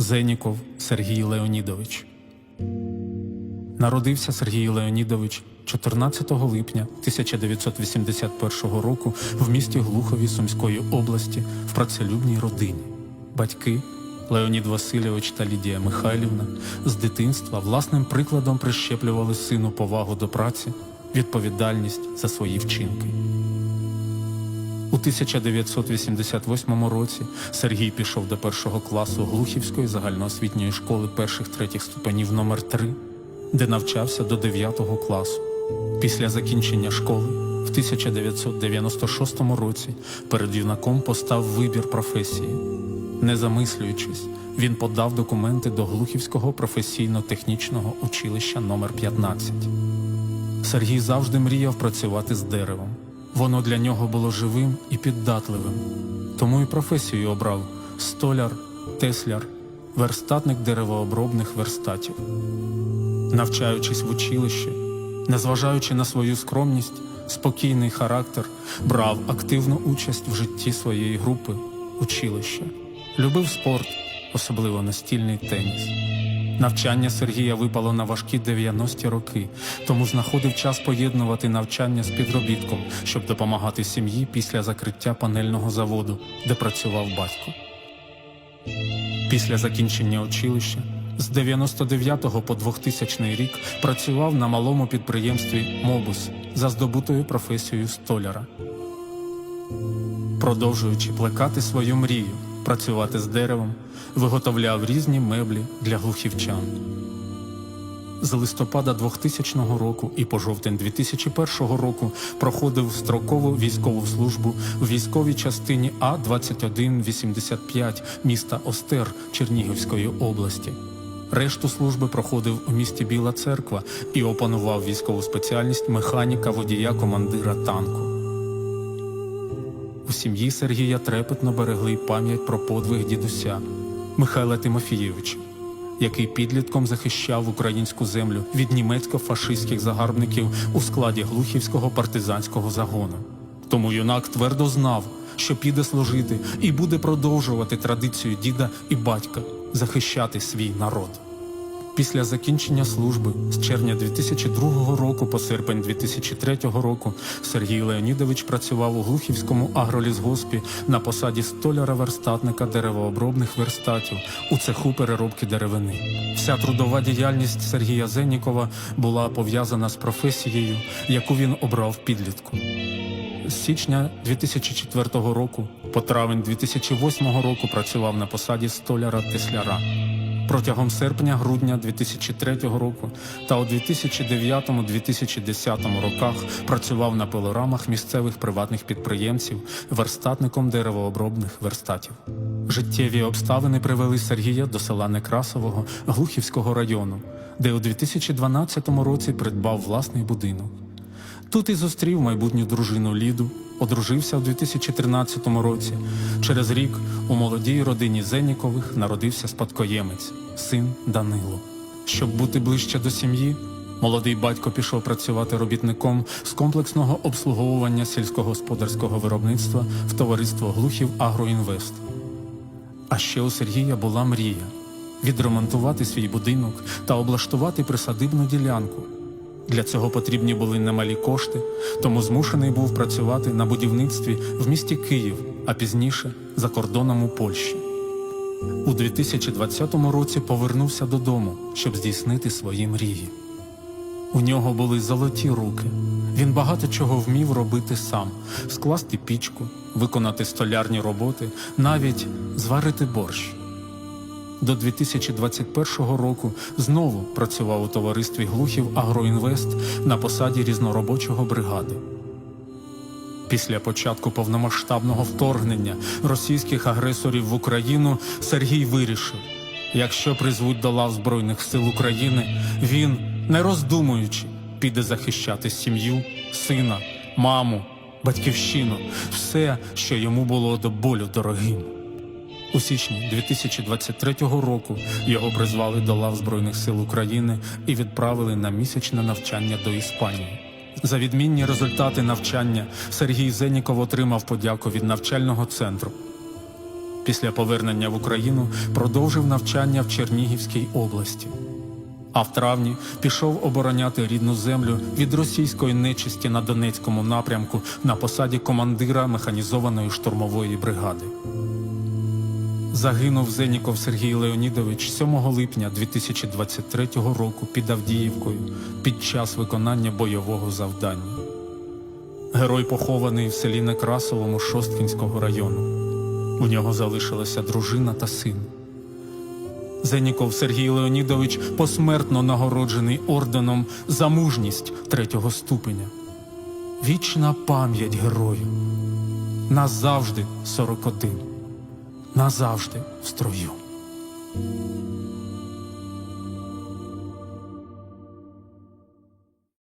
Зеніков Сергій Леонідович. Народився Сергій Леонідович 14 липня 1981 року в місті Глухові Сумської області в працелюбній родині. Батьки Леонід Васильович та Лідія Михайлівна з дитинства власним прикладом прищеплювали сину повагу до праці, відповідальність за свої вчинки. У 1988 році Сергій пішов до першого класу Глухівської загальноосвітньої школи перших третіх ступенів номер 3 де навчався до 9 класу. Після закінчення школи в 1996 році перед юнаком постав вибір професії. Не замислюючись, він подав документи до Глухівського професійно-технічного училища номер 15 Сергій завжди мріяв працювати з деревом. Воно для нього було живим і піддатливим. Тому і професію обрав столяр, тесляр, верстатник деревообробних верстатів. Навчаючись в училищі, незважаючи на свою скромність, спокійний характер, брав активну участь в житті своєї групи, училища, любив спорт, особливо настільний теніс. Навчання Сергія випало на важкі 90-ті роки, тому знаходив час поєднувати навчання з підробітком, щоб допомагати сім'ї після закриття панельного заводу, де працював батько. Після закінчення училища з 99 по 2000 рік працював на малому підприємстві Мобус за здобутою професією столяра. Продовжуючи плекати свою мрію, працювати з деревом, виготовляв різні меблі для глухівчан. З листопада 2000 року і по жовтень 2001 року проходив строкову військову службу в військовій частині А-2185 міста Остер Чернігівської області. Решту служби проходив у місті Біла Церква і опанував військову спеціальність механіка водія командира танку. У сім'ї Сергія трепетно берегли пам'ять про подвиг дідуся Михайла Тимофійовича, який підлітком захищав українську землю від німецько-фашистських загарбників у складі Глухівського партизанського загону. Тому юнак твердо знав, що піде служити і буде продовжувати традицію діда і батька захищати свій народ. Після закінчення служби з червня 2002 року по серпень 2003 року Сергій Леонідович працював у Глухівському агролісгоспі на посаді столяра-верстатника деревообробних верстатів у цеху переробки деревини. Вся трудова діяльність Сергія Зеннікова була пов'язана з професією, яку він обрав підлітку. З січня 2004 року по травень 2008 року працював на посаді столяра-тесляра. Протягом серпня-грудня 2003 року та у 2009-2010 роках працював на пилорамах місцевих приватних підприємців верстатником деревообробних верстатів. Життєві обставини привели Сергія до села Некрасового Глухівського району, де у 2012 році придбав власний будинок. Тут і зустрів майбутню дружину Ліду, одружився в 2013 році. Через рік у молодій родині Зенікових народився спадкоємець, син Данило. Щоб бути ближче до сім'ї, молодий батько пішов працювати робітником з комплексного обслуговування сільськогосподарського виробництва в товариство Глухів Агроінвест. А ще у Сергія була мрія відремонтувати свій будинок та облаштувати присадибну ділянку. Для цього потрібні були немалі кошти, тому змушений був працювати на будівництві в місті Київ, а пізніше за кордоном у Польщі. У 2020 році повернувся додому, щоб здійснити свої мрії. У нього були золоті руки. Він багато чого вмів робити сам: скласти пічку, виконати столярні роботи, навіть зварити борщ. До 2021 року знову працював у товаристві Глухів Агроінвест на посаді різноробочого бригади. Після початку повномасштабного вторгнення російських агресорів в Україну Сергій вирішив: якщо призвуть до лав Збройних сил України, він, не роздумуючи, піде захищати сім'ю, сина, маму, батьківщину, все, що йому було до болю дорогим. У січні 2023 року його призвали до лав Збройних сил України і відправили на місячне навчання до Іспанії. За відмінні результати навчання Сергій Зеніков отримав подяку від навчального центру. Після повернення в Україну продовжив навчання в Чернігівській області. А в травні пішов обороняти рідну землю від російської нечисті на Донецькому напрямку на посаді командира механізованої штурмової бригади. Загинув Зеніков Сергій Леонідович 7 липня 2023 року під Авдіївкою під час виконання бойового завдання. Герой похований в селі Некрасовому Шосткінського району. У нього залишилася дружина та син. Зеніков Сергій Леонідович посмертно нагороджений орденом за мужність третього ступеня. Вічна пам'ять герою. Назавжди 41. Назавжди в строю.